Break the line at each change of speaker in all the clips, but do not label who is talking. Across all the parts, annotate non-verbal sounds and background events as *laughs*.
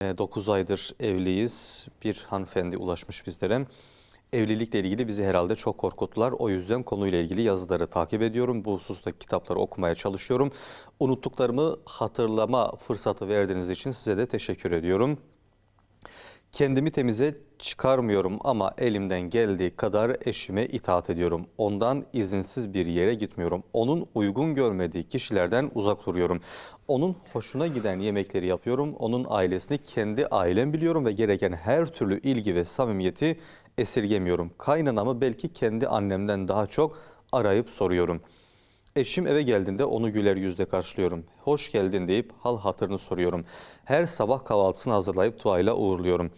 9 aydır evliyiz. Bir hanımefendi ulaşmış bizlere. Evlilikle ilgili bizi herhalde çok korkuttular. O yüzden konuyla ilgili yazıları takip ediyorum. Bu hususta kitapları okumaya çalışıyorum. Unuttuklarımı hatırlama fırsatı verdiğiniz için size de teşekkür ediyorum. Kendimi temize çıkarmıyorum ama elimden geldiği kadar eşime itaat ediyorum. Ondan izinsiz bir yere gitmiyorum. Onun uygun görmediği kişilerden uzak duruyorum. Onun hoşuna giden yemekleri yapıyorum. Onun ailesini kendi ailem biliyorum ve gereken her türlü ilgi ve samimiyeti esirgemiyorum. Kaynanamı belki kendi annemden daha çok arayıp soruyorum. Eşim eve geldiğinde onu güler yüzle karşılıyorum. Hoş geldin deyip hal hatırını soruyorum. Her sabah kahvaltısını hazırlayıp duayla uğurluyorum.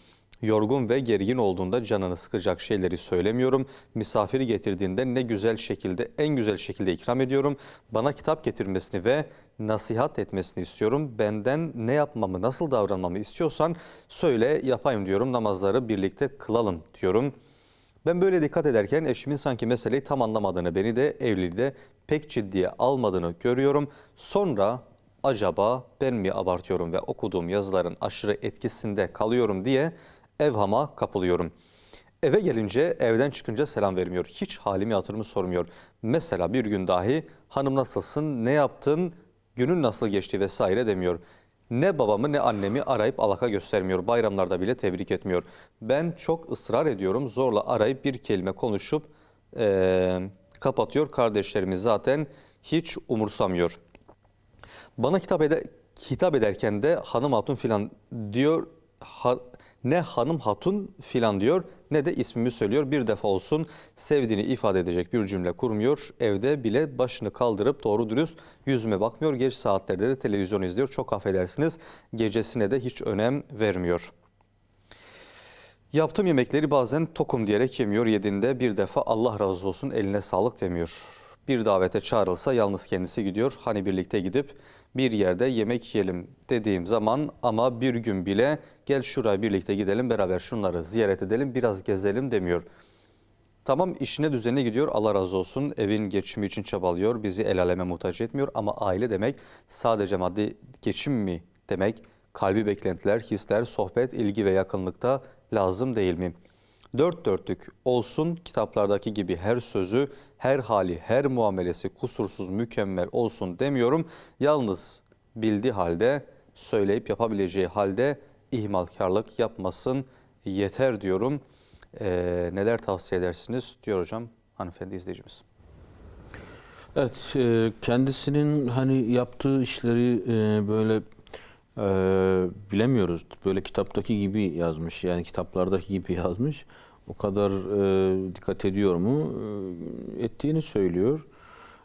Yorgun ve gergin olduğunda canını sıkacak şeyleri söylemiyorum. Misafiri getirdiğinde ne güzel şekilde, en güzel şekilde ikram ediyorum. Bana kitap getirmesini ve nasihat etmesini istiyorum. Benden ne yapmamı, nasıl davranmamı istiyorsan söyle yapayım diyorum. Namazları birlikte kılalım diyorum. Ben böyle dikkat ederken eşimin sanki meseleyi tam anlamadığını, beni de evliliği de pek ciddiye almadığını görüyorum. Sonra acaba ben mi abartıyorum ve okuduğum yazıların aşırı etkisinde kalıyorum diye evhama kapılıyorum. Eve gelince evden çıkınca selam vermiyor. Hiç halimi hatırımı sormuyor. Mesela bir gün dahi hanım nasılsın, ne yaptın, günün nasıl geçti vesaire demiyor. Ne babamı ne annemi arayıp alaka göstermiyor. Bayramlarda bile tebrik etmiyor. Ben çok ısrar ediyorum. Zorla arayıp bir kelime konuşup eee, kapatıyor. Kardeşlerimiz zaten hiç umursamıyor. Bana hitap, ede, hitap ederken de hanım hatun filan diyor. Ha- ne hanım hatun filan diyor ne de ismimi söylüyor. Bir defa olsun sevdiğini ifade edecek bir cümle kurmuyor. Evde bile başını kaldırıp doğru dürüst yüzüme bakmıyor. Geç saatlerde de televizyon izliyor. Çok affedersiniz gecesine de hiç önem vermiyor. Yaptığım yemekleri bazen tokum diyerek yemiyor. Yediğinde bir defa Allah razı olsun eline sağlık demiyor. Bir davete çağrılsa yalnız kendisi gidiyor. Hani birlikte gidip bir yerde yemek yiyelim dediğim zaman ama bir gün bile gel şuraya birlikte gidelim beraber şunları ziyaret edelim biraz gezelim demiyor. Tamam işine düzenine gidiyor Allah razı olsun evin geçimi için çabalıyor bizi el aleme muhtaç etmiyor ama aile demek sadece maddi geçim mi demek kalbi beklentiler, hisler, sohbet, ilgi ve yakınlıkta lazım değil mi? Dört dörtlük olsun kitaplardaki gibi her sözü, her hali, her muamelesi kusursuz, mükemmel olsun demiyorum. Yalnız bildiği halde, söyleyip yapabileceği halde ihmalkarlık yapmasın yeter diyorum. Ee, neler tavsiye edersiniz diyor hocam hanımefendi izleyicimiz.
Evet, e, kendisinin hani yaptığı işleri e, böyle e, bilemiyoruz. Böyle kitaptaki gibi yazmış, yani kitaplardaki gibi *laughs* yazmış. O kadar e, dikkat ediyor mu? E, ettiğini söylüyor.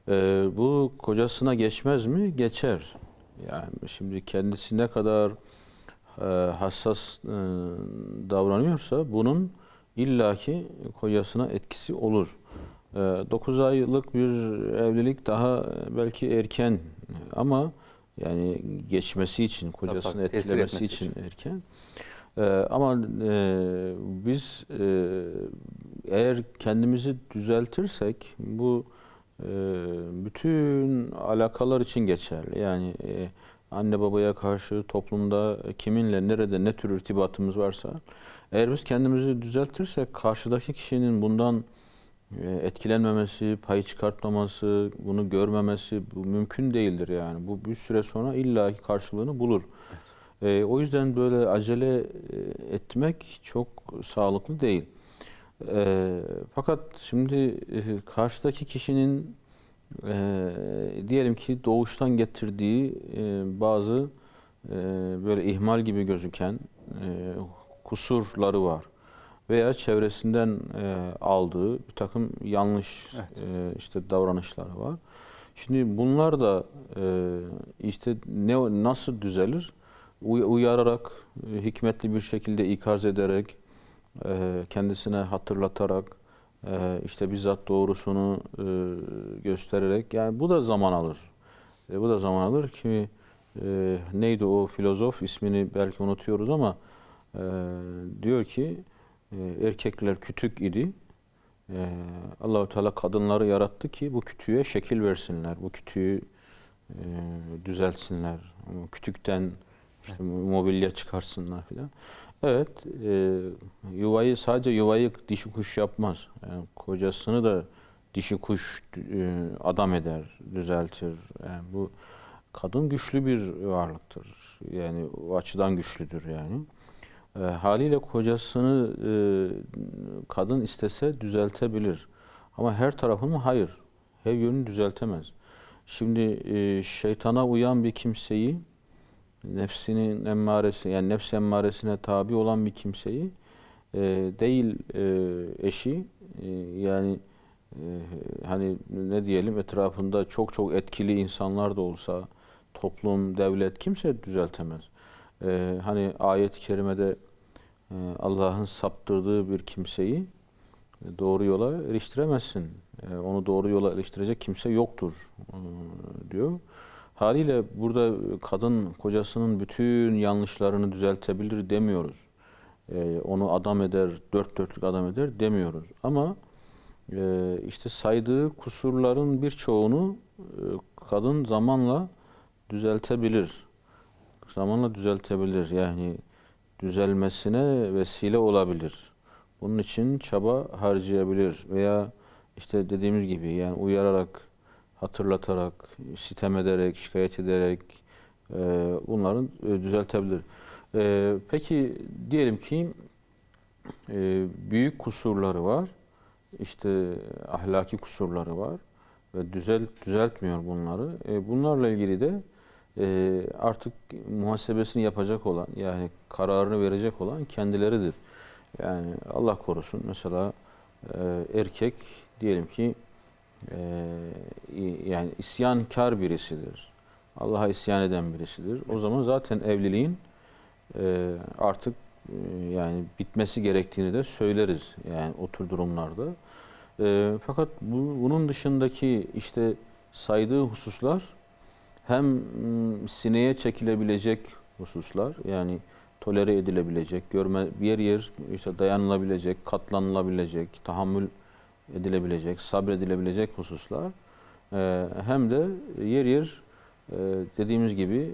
E, bu kocasına geçmez mi? Geçer. Yani şimdi kendisi ne kadar e, hassas e, davranıyorsa bunun illaki kocasına etkisi olur. 9 aylık bir evlilik daha belki erken ama yani geçmesi için, kocasını
tabii,
etkilemesi için,
için.
erken. Ee, ama e, biz e, eğer kendimizi düzeltirsek bu e, bütün alakalar için geçerli. Yani e, anne babaya karşı toplumda kiminle, nerede, ne tür irtibatımız varsa eğer biz kendimizi düzeltirsek karşıdaki kişinin bundan etkilenmemesi, pay çıkartmaması, bunu görmemesi bu mümkün değildir yani. Bu bir süre sonra illaki karşılığını bulur. E, o yüzden böyle acele e, etmek çok sağlıklı değil. E, fakat şimdi e, karşıdaki kişinin e, diyelim ki doğuştan getirdiği e, bazı e, böyle ihmal gibi gözüken e, kusurları var veya çevresinden e, aldığı bir takım yanlış
Evet.
e, işte davranışları var. Şimdi bunlar da e, işte ne nasıl düzelir? Uy- uyararak, e, hikmetli bir şekilde ikaz ederek, e, kendisine hatırlatarak, e, işte bizzat doğrusunu e, göstererek, yani bu da zaman alır. E, bu da zaman alır ki e, neydi o filozof ismini belki unutuyoruz ama e, diyor ki erkekler kütük idi. E, Allahu Teala kadınları yarattı ki bu kütüğe şekil versinler. Bu kütüğü e, düzeltsinler. O kütükten İşte mobilya çıkarsınlar filan. Evet, e, yuvayı sadece yuvayı dişi kuş yapmaz. Yani kocasını da dişi kuş e, adam eder, düzeltir. Yani bu kadın güçlü bir varlıktır. Yani o açıdan güçlüdür yani. E, haliyle kocasını e, kadın istese düzeltebilir. Ama her tarafını mı? Hayır. Her yönünü düzeltemez. Şimdi e, şeytana uyan bir kimseyi nefsinin emmaresi yani nefs emmaresine tabi olan bir kimseyi e, değil e, eşi e, yani e, hani ne diyelim etrafında çok çok etkili insanlar da olsa toplum, devlet kimse düzeltemez. E, hani ayet-i kerimede Allah'ın saptırdığı bir kimseyi e, doğru yola eriştiremezsin. E, onu doğru yola eriştirecek kimse yoktur e, diyor. Haliyle burada kadın kocasının bütün yanlışlarını düzeltebilir demiyoruz. Onu adam eder, dört dörtlük adam eder demiyoruz. Ama işte saydığı kusurların birçoğunu kadın zamanla düzeltebilir. Zamanla düzeltebilir. Yani düzelmesine vesile olabilir. Bunun için çaba harcayabilir veya işte dediğimiz gibi yani uyararak, hatırlatarak, sitem ederek, şikayet ederek e, bunların e, düzeltebilir. E, peki diyelim ki e, büyük kusurları var, işte ahlaki kusurları var ve düzelt düzeltmiyor bunları. E, bunlarla ilgili de e, artık muhasebesini yapacak olan yani kararını verecek olan kendileridir. Yani Allah korusun mesela e, erkek diyelim ki e, yani isyankar birisidir. Allah'a isyan eden birisidir. O zaman zaten evliliğin e, artık e, yani bitmesi gerektiğini de söyleriz yani o tür durumlarda. E, fakat bu, bunun dışındaki işte saydığı hususlar hem sineye çekilebilecek hususlar yani tolere edilebilecek, görme yer yer işte dayanılabilecek, katlanılabilecek, tahammül edilebilecek, sabredilebilecek hususlar hem de yer yer dediğimiz gibi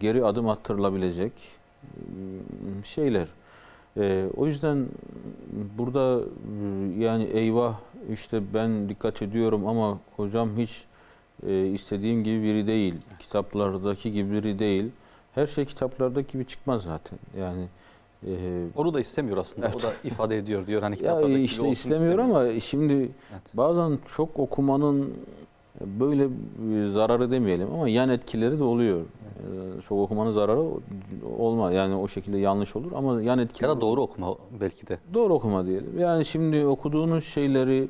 geri adım attırılabilecek şeyler. O yüzden burada e, yani eyvah işte ben dikkat ediyorum ama kocam hiç e, istediğim gibi biri değil. Kitaplardaki gibi biri değil. Her şey kitaplardaki gibi çıkmaz zaten. Yani e,
Onu da istemiyor aslında. O da ifade ediyor diyor hani
ya
kitaplardaki gibi
işte
olsun
istemiyor ama şimdi
Evet.
bazen çok okumanın böyle zararı demeyelim ama yan etkileri de oluyor. Ee, Çok okumanın zararı olmaz. Yani o şekilde yanlış olur ama yan etkileri
Ya da doğru okuma belki de.
Doğru okuma diyelim. Yani şimdi okuduğunuz şeyleri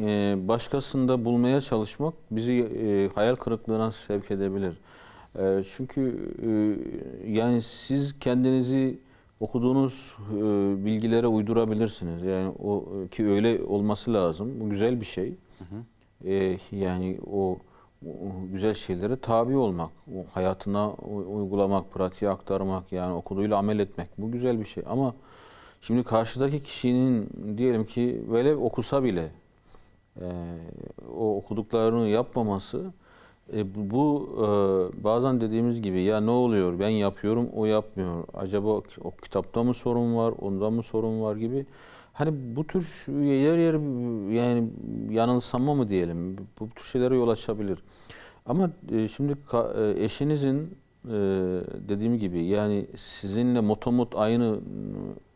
e, başkasında bulmaya çalışmak bizi e, hayal kırıklığına sevk edebilir. E, çünkü e, yani siz kendinizi okuduğunuz e, bilgilere uydurabilirsiniz. Yani o ki öyle olması lazım. Bu güzel bir şey. E, yani o, o güzel şeylere tabi olmak, o hayatına uygulamak, pratiğe aktarmak, yani okuduğuyla amel etmek bu güzel bir şey. Ama şimdi karşıdaki kişinin diyelim ki velev okusa bile e, o okuduklarını yapmaması e, bu, bu, e, bazen dediğimiz gibi ya ne oluyor ben yapıyorum o yapmıyor. Acaba o kitapta mı sorun var, onda mı sorun var gibi. Hani bu tür yer yer yani yanılsama mı diyelim bu tür şeylere yol açabilir. Ama e, şimdi ka- e, eşinizin e, dediğim gibi yani sizinle motomot aynı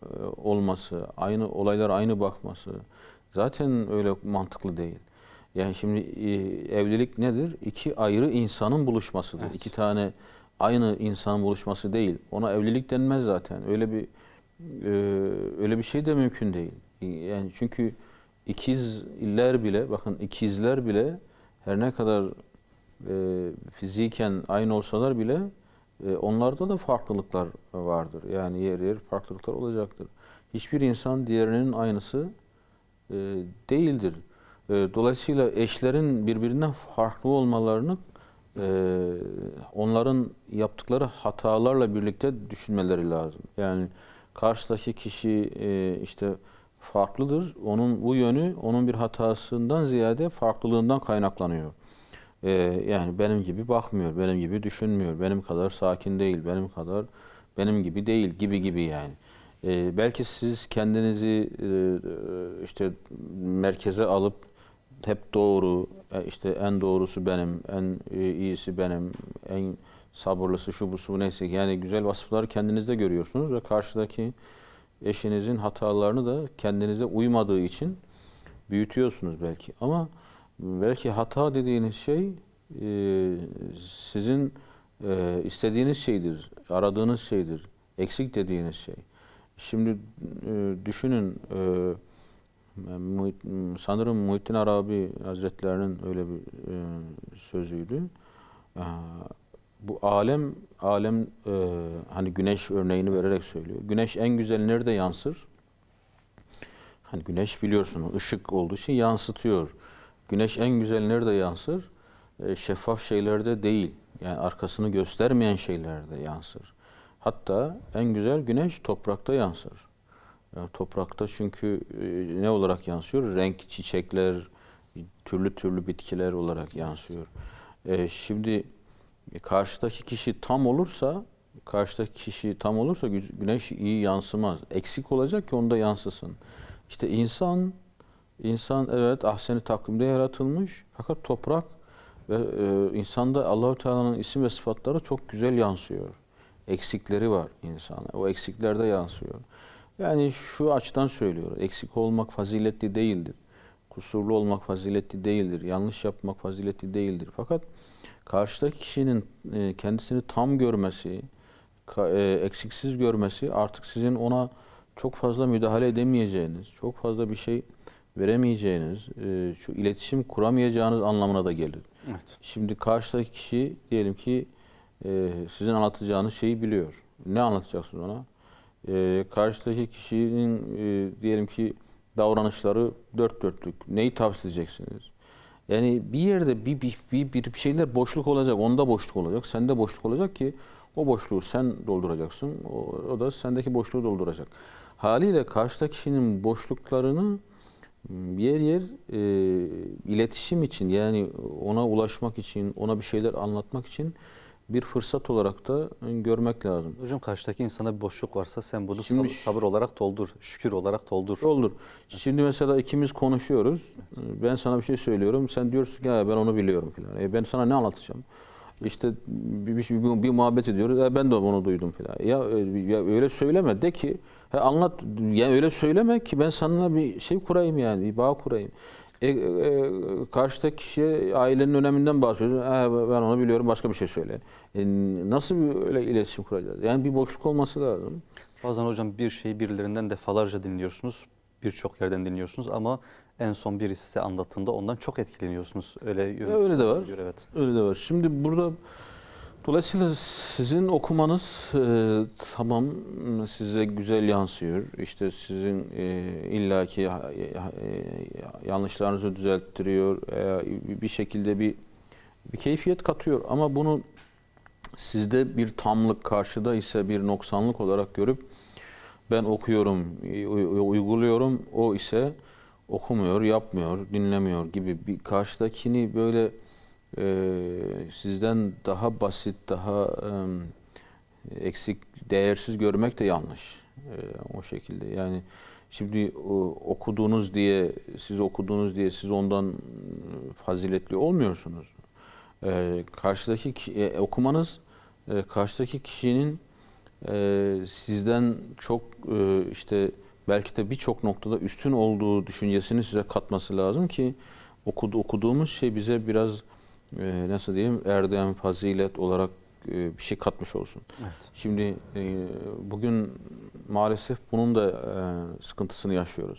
e, olması, aynı olaylar aynı bakması zaten öyle mantıklı değil. Yani şimdi e, evlilik nedir? İki ayrı insanın buluşmasıdır.
Evet.
İki tane aynı insanın buluşması değil. Ona evlilik denmez zaten. Öyle bir e, öyle bir şey de mümkün değil. Yani çünkü ikizler bile bakın ikizler bile her ne kadar e, fiziken aynı olsalar bile e, onlarda da farklılıklar vardır. Yani yer yer farklılıklar olacaktır. Hiçbir insan diğerinin aynısı e, değildir. E, dolayısıyla eşlerin birbirinden farklı olmalarını e, onların yaptıkları hatalarla birlikte düşünmeleri lazım. Yani karşıdaki kişi e, işte farklıdır. Onun bu yönü onun bir hatasından ziyade farklılığından kaynaklanıyor. yani benim gibi bakmıyor, benim gibi düşünmüyor, benim kadar sakin değil, benim kadar benim gibi değil gibi gibi yani. E, belki siz kendinizi e, işte merkeze alıp hep doğru, e, işte en doğrusu benim, en e, iyisi benim, en sabırlısı şu bu su neyse yani güzel vasıfları kendinizde görüyorsunuz ve karşıdaki eşinizin hatalarını da kendinize uymadığı için büyütüyorsunuz belki. Ama belki hata dediğiniz şey e, sizin e, istediğiniz şeydir, aradığınız şeydir, eksik dediğiniz şey. Şimdi e, düşünün e, sanırım Muhittin Arabi Hazretlerinin öyle bir e, sözüydü. Bu alem alem hani güneş örneğini vererek söylüyor. Güneş en güzel nerede yansır? Hani güneş biliyorsunuz ışık olduğu için yansıtıyor. Güneş en güzel nerede yansır? Şeffaf şeylerde değil. Yani arkasını göstermeyen şeylerde yansır. Hatta en güzel güneş toprakta yansır. Yani toprakta çünkü e, ne olarak yansıyor? Renk, çiçekler, türlü türlü bitkiler olarak yansıyor. E, şimdi e, karşıdaki kişi tam olursa, karşıdaki kişi tam olursa gü- güneş iyi yansımaz. Eksik olacak ki onda yansısın. İşte insan, insan evet ahseni takvimde yaratılmış fakat toprak ve e, insanda Allahu Teala'nın isim ve sıfatları çok güzel yansıyor. Eksikleri var insana. O eksiklerde yansıyor. Yani şu açıdan söylüyor. Eksik olmak faziletli değildir. Kusurlu olmak faziletli değildir. Yanlış yapmak faziletli değildir. Fakat karşıdaki kişinin e, kendisini tam görmesi, e, eksiksiz görmesi artık sizin ona çok fazla müdahale edemeyeceğiniz, çok fazla bir şey veremeyeceğiniz, e, şu iletişim kuramayacağınız anlamına da gelir.
Evet.
Şimdi karşıdaki kişi diyelim ki e, sizin anlatacağınız şeyi biliyor. Ne anlatacaksınız ona? E, karşıdaki kişinin e, diyelim ki davranışları dört dörtlük. Neyi tavsiye edeceksiniz? Yani bir yerde bir, bir, bir, bir şeyler boşluk olacak. Onda boşluk olacak. Sende boşluk olacak ki o boşluğu sen dolduracaksın. O, o da sendeki boşluğu dolduracak. Haliyle karşıdaki kişinin boşluklarını yer yer e, iletişim için yani ona ulaşmak için, ona bir şeyler anlatmak için bir fırsat olarak da görmek lazım.
Hocam karşıdaki insana bir boşluk varsa sen bunu
Şimdi
sabır, sabır olarak doldur, şükür olarak doldur.
Olur. Şimdi mesela ikimiz konuşuyoruz. Ben sana bir şey söylüyorum. Sen diyorsun ki "Ya ben onu biliyorum filan. E ben sana ne anlatacağım? İşte bir, bir, bir, bir muhabbet ediyoruz. E ben de onu duydum filan. Ya, e, ya öyle söyleme de ki he anlat yani öyle söyleme ki ben sana bir şey kurayım yani bir bağ kurayım. E, e, karşıdaki kişiye ailenin öneminden bahsediyorsun. E, ben onu biliyorum başka bir şey söyle. E, nasıl bir öyle iletişim kuracağız? Yani bir boşluk olması lazım.
Bazen hocam bir şeyi birilerinden defalarca dinliyorsunuz. Birçok yerden dinliyorsunuz ama en son birisi size anlattığında ondan çok etkileniyorsunuz. Öyle
öyle de var.
Evet.
Öyle de var. Şimdi burada dolayısıyla sizin okumanız e, tamam size güzel yansıyor. İşte sizin e, illaki e, yanlışlarınızı düzelttiriyor. E, bir şekilde bir bir keyfiyet katıyor ama bunu sizde bir tamlık karşıda ise bir noksanlık olarak görüp ben okuyorum, uy- uyguluyorum. O ise okumuyor, yapmıyor, dinlemiyor gibi bir karşıdakini böyle e, sizden daha basit, daha e, eksik, değersiz görmek de yanlış. E, o şekilde. Yani şimdi o, okuduğunuz diye, siz okuduğunuz diye siz ondan faziletli olmuyorsunuz. E, karşıdaki ki- e, okumanız e, karşıdaki kişinin e, sizden çok e, işte belki de birçok noktada üstün olduğu düşüncesini size katması lazım ki okudu, okuduğumuz şey bize biraz e, nasıl diyeyim erdem, fazilet olarak e, bir şey katmış olsun.
Evet.
Şimdi e, bugün maalesef bunun da e, sıkıntısını yaşıyoruz.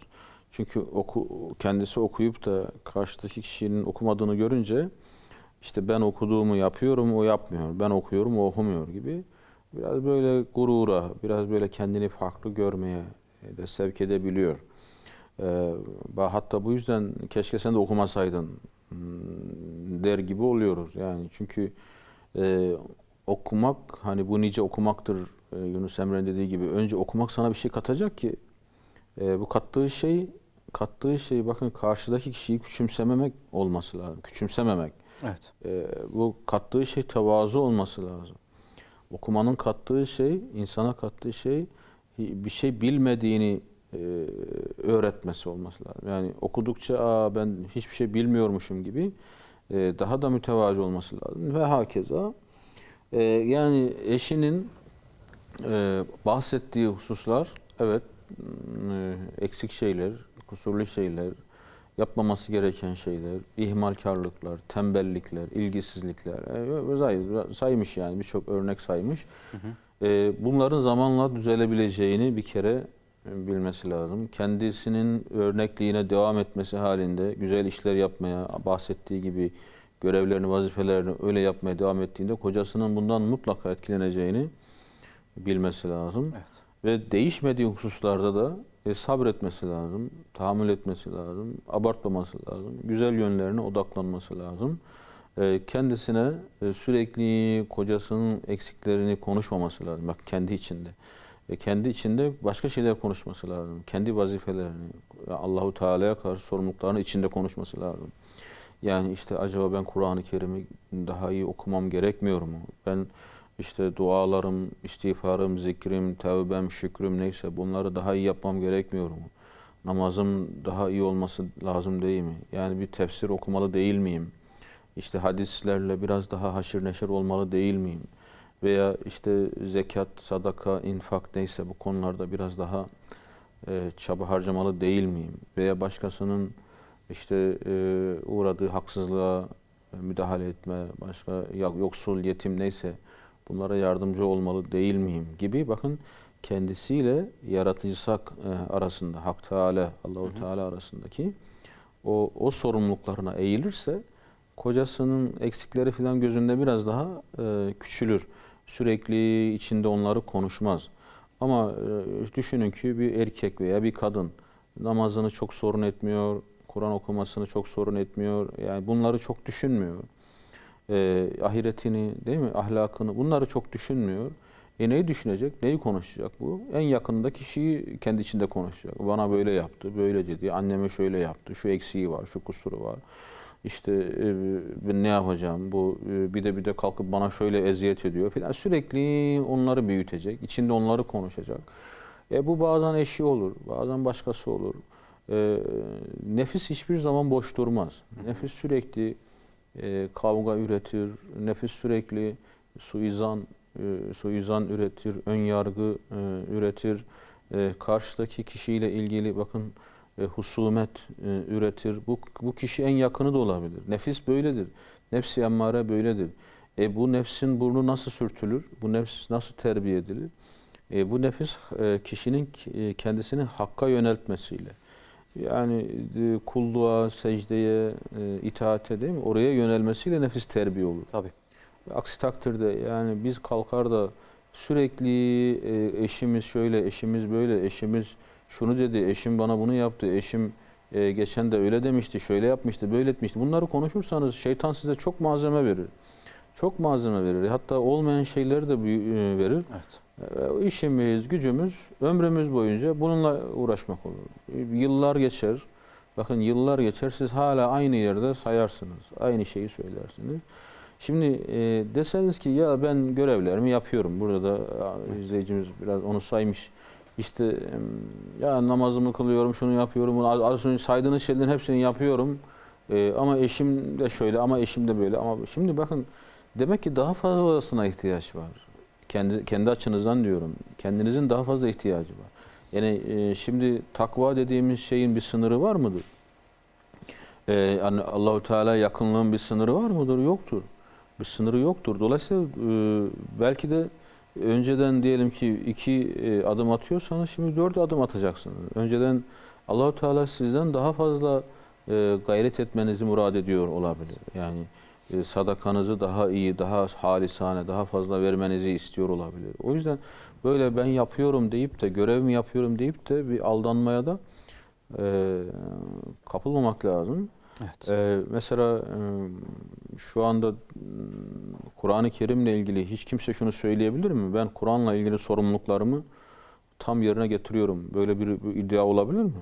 Çünkü oku, kendisi okuyup da karşıdaki kişinin okumadığını görünce işte ben okuduğumu yapıyorum, o yapmıyor. Ben okuyorum, o okumuyor gibi. Biraz böyle gurura, biraz böyle kendini farklı görmeye de sevk edebiliyor. Ee, hatta bu yüzden keşke sen de okumasaydın der gibi oluyoruz. Yani çünkü e, okumak hani bu nice okumaktır e, Yunus Emre'nin dediği gibi. Önce okumak sana bir şey katacak ki e, bu kattığı şey kattığı şey bakın karşıdaki kişiyi küçümsememek olması lazım. Küçümsememek.
Evet.
Ee, bu kattığı şey tevazu olması lazım. Okumanın kattığı şey, insana kattığı şey bir şey bilmediğini e, öğretmesi olması lazım. Yani okudukça Aa, ben hiçbir şey bilmiyormuşum gibi e, daha da mütevazi olması lazım. Ve hakeza e, yani eşinin e, bahsettiği hususlar evet e, eksik şeyler, kusurlu şeyler, yapmaması gereken şeyler, ihmalkarlıklar, tembellikler, ilgisizlikler e, say- saymış yani birçok örnek saymış. E, bunların zamanla düzelebileceğini bir kere bilmesi lazım. Kendisinin örnekliğine devam etmesi halinde güzel işler yapmaya, bahsettiği gibi görevlerini, vazifelerini öyle yapmaya devam ettiğinde kocasının bundan mutlaka etkileneceğini bilmesi lazım.
Evet.
Ve değişmediği hususlarda da e, sabretmesi lazım, tahammül etmesi lazım, abartmaması lazım, güzel yönlerine odaklanması lazım. E, kendisine e, sürekli kocasının eksiklerini konuşmaması lazım. Bak kendi içinde. E, kendi içinde başka şeyler konuşması lazım. Kendi vazifelerini, Allahu Teala'ya karşı sorumluluklarını içinde konuşması lazım. Yani işte acaba ben Kur'an-ı Kerim'i daha iyi okumam gerekmiyor mu? Ben işte dualarım, istiğfarım, zikrim, tevbem, şükrüm neyse bunları daha iyi yapmam gerekmiyor mu? Namazım daha iyi olması lazım değil mi? Yani bir tefsir okumalı değil miyim? İşte hadislerle biraz daha haşır neşir olmalı değil miyim? Veya işte zekat, sadaka, infak neyse bu konularda biraz daha e, çaba harcamalı değil miyim? Veya başkasının işte e, uğradığı haksızlığa e, müdahale etme, başka yoksul, yetim neyse bunlara yardımcı olmalı değil miyim gibi bakın kendisiyle yaratıcısı e, arasında Hak Teala, Allahu Teala arasındaki o o sorumluluklarına eğilirse kocasının eksikleri falan gözünde biraz daha e, küçülür. Sürekli içinde onları konuşmaz. Ama e, düşünün ki bir erkek veya bir kadın namazını çok sorun etmiyor, Kur'an okumasını çok sorun etmiyor. Yani bunları çok düşünmüyor. E, ahiretini, değil mi? Ahlakını bunları çok düşünmüyor. E neyi düşünecek? Neyi konuşacak bu? En yakında kişiyi kendi içinde konuşacak. Bana böyle yaptı, böyle dedi. Anneme şöyle yaptı. Şu eksiği var, şu kusuru var. İşte e, ne yapacağım? Bu e, bir de bir de kalkıp bana şöyle eziyet ediyor filan. Sürekli onları büyütecek. içinde onları konuşacak. E bu bazen eşi olur, bazen başkası olur. E, nefis hiçbir zaman boş durmaz. Nefis sürekli e, kavga üretir. Nefis sürekli suizan e, suizan üretir, ön yargı e, üretir. E, karşıdaki kişiyle ilgili bakın e, husumet e, üretir. Bu bu kişi en yakını da olabilir. Nefis böyledir. Nefsi emmare böyledir. E bu nefsin burnu nasıl sürtülür? Bu nefs nasıl terbiye edilir? E, bu nefis e, kişinin e, kendisini hakka yöneltmesiyle. Yani e, kulluğa, secdeye, e, itaate değil mi? Oraya yönelmesiyle nefis terbiye olur.
Tabii.
Aksi takdirde yani biz kalkar da sürekli e, eşimiz şöyle, eşimiz böyle, eşimiz şunu dedi, eşim bana bunu yaptı, eşim e, geçen de öyle demişti, şöyle yapmıştı, böyle etmişti. Bunları konuşursanız şeytan size çok malzeme verir. Çok malzeme verir. Hatta olmayan şeyleri de e, verir.
Evet.
E, işimiz, gücümüz ömrümüz boyunca bununla uğraşmak olur. E, Yıllar geçer. Bakın yıllar geçer siz hala aynı yerde sayarsınız. Aynı şeyi söylersiniz. Şimdi e, deseniz ki ya ben görevlerimi yapıyorum. Burada da a, izleyicimiz biraz onu saymış. İşte ya namazımı kılıyorum, şunu yapıyorum. bunu- Az saydığınız şeylerin hepsini yapıyorum. E, ama eşim de şöyle, ama eşim de böyle. Ama şimdi bakın demek ki daha fazlasına ihtiyaç var. Kendi kendi açınızdan diyorum. Kendinizin daha fazla ihtiyacı var. Yani e, şimdi takva dediğimiz şeyin bir sınırı var mıdır? E, yani Allahu Teala yakınlığın bir sınırı var mıdır? Yoktur. Bir sınırı yoktur. Dolayısıyla e, belki de önceden diyelim ki iki e, adım atıyorsanız şimdi dört adım atacaksınız. Önceden Allahu Teala sizden daha fazla e, gayret etmenizi murad ediyor olabilir. Yani e, sadakanızı daha iyi, daha halisane, daha fazla vermenizi istiyor olabilir. O yüzden böyle ben yapıyorum deyip de görevimi yapıyorum deyip de bir aldanmaya da kapılmamak lazım.
Evet.
Ee, mesela şu anda Kur'an-ı Kerim'le ilgili hiç kimse şunu söyleyebilir mi? Ben Kur'an'la ilgili sorumluluklarımı tam yerine getiriyorum. Böyle bir, bir iddia olabilir mi?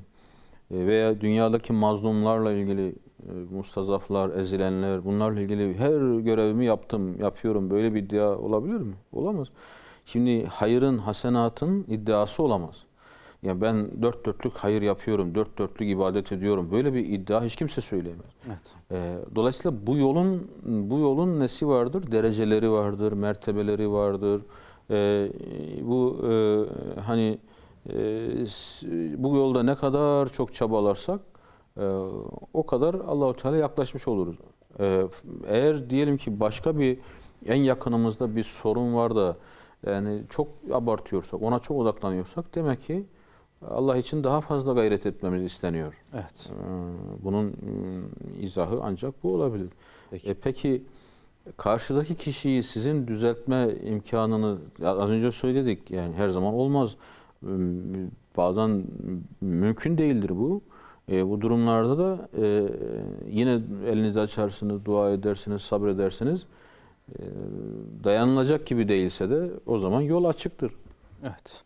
e, veya dünyadaki mazlumlarla ilgili e, mustazaflar, ezilenler bunlarla ilgili her görevimi yaptım, yapıyorum. Böyle bir iddia olabilir mi? Olamaz. Şimdi hayırın, hasenatın iddiası olamaz. Yani ben dört dörtlük hayır yapıyorum, dört dörtlük ibadet ediyorum. Böyle bir iddia hiç kimse söyleyemez.
Evet.
Ee, dolayısıyla bu yolun bu yolun nesi vardır? Dereceleri vardır, mertebeleri vardır. Ee, bu e, hani e, bu yolda ne kadar çok çabalarsak e, o kadar Allahu Teala yaklaşmış oluruz. Ee, eğer diyelim ki başka bir en yakınımızda bir sorun var da yani çok abartıyorsak, ona çok odaklanıyorsak demek ki Allah için daha fazla gayret etmemiz isteniyor.
Evet.
Ee, Bunun mm, izahı ancak bu olabilir.
Peki.
E peki karşıdaki kişiyi sizin düzeltme imkanını az önce söyledik yani her zaman olmaz. Bazen mümkün değildir bu. E, bu durumlarda da e, yine elinizi açarsınız, dua edersiniz, sabredersiniz. E, dayanılacak gibi değilse de o zaman yol açıktır.
Evet.